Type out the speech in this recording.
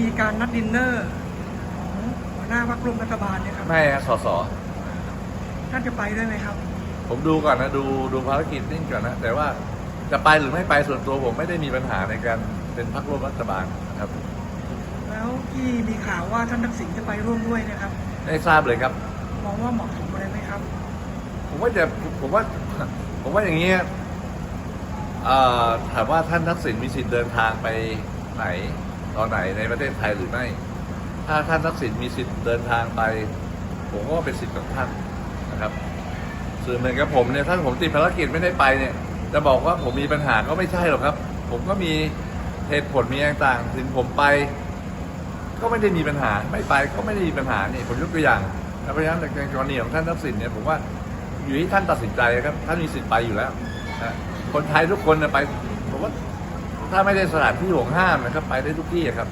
มีการนัดดินเนอร์ของหัวหน้าพรรคร่วมรัฐบาลเนี่ยครับไม่ฮะสสท่านจะไปด้วยไหมครับ ผมดูก่อนนะดูดูภารกิจนิ่งก่อนนะ แต่ว่าจะไปหรือไม่ไปส่วนตัวผมไม่ได้มีปัญหาในการเป็นพรรคร่วมรัฐบาลนะครับ แล้วที่มีข่าวว่าท่านทักษิณจะไปร่วมด้วยนะครับ ได้ทราบเลยครับ มองว่าเหมาะสมอะไรไหมครับ ผมว่าจะผมว่าผมว่าอย่างนี้ยเอ่อถามว่าท่านทักษิณมีสิทธิ์เดินทางไปไหน ตอนไหนในประเทศไทยหรือไม่ ถ้าท่านทักษิณมีสิทธิ์เดินทางไป ผมก็เป็นสิทธิ์ของท่านนะครับส่วนเหมือนกับผมเนี่ยถ้าผมติดภารกิจไม่ได้ไปเนี่ยจะบอกว่าผมมีปัญหาก็ไม่ใช่หรอกครับ ผมก็มีเหตุผลมีต่างๆถึงผมไป ก็ไม่ได้มีปัญหาไม่ไปก็ไม่ได้มีปัญหานี่ผมยกตัวอย่างแล้วเพราะฉะนั้นในกรณีของท่านทักษิณเนี่ยผมว่าอยู่ที่ท่านตัดสินใจครับท่านมีสิทธิ์ไปอยู่แล้วคนไทยทุกคนนะไปผมว่า ถ้าไม่ได้สถานที่ห่วงห้ามนะครับไปได้ทุกที่อะครับ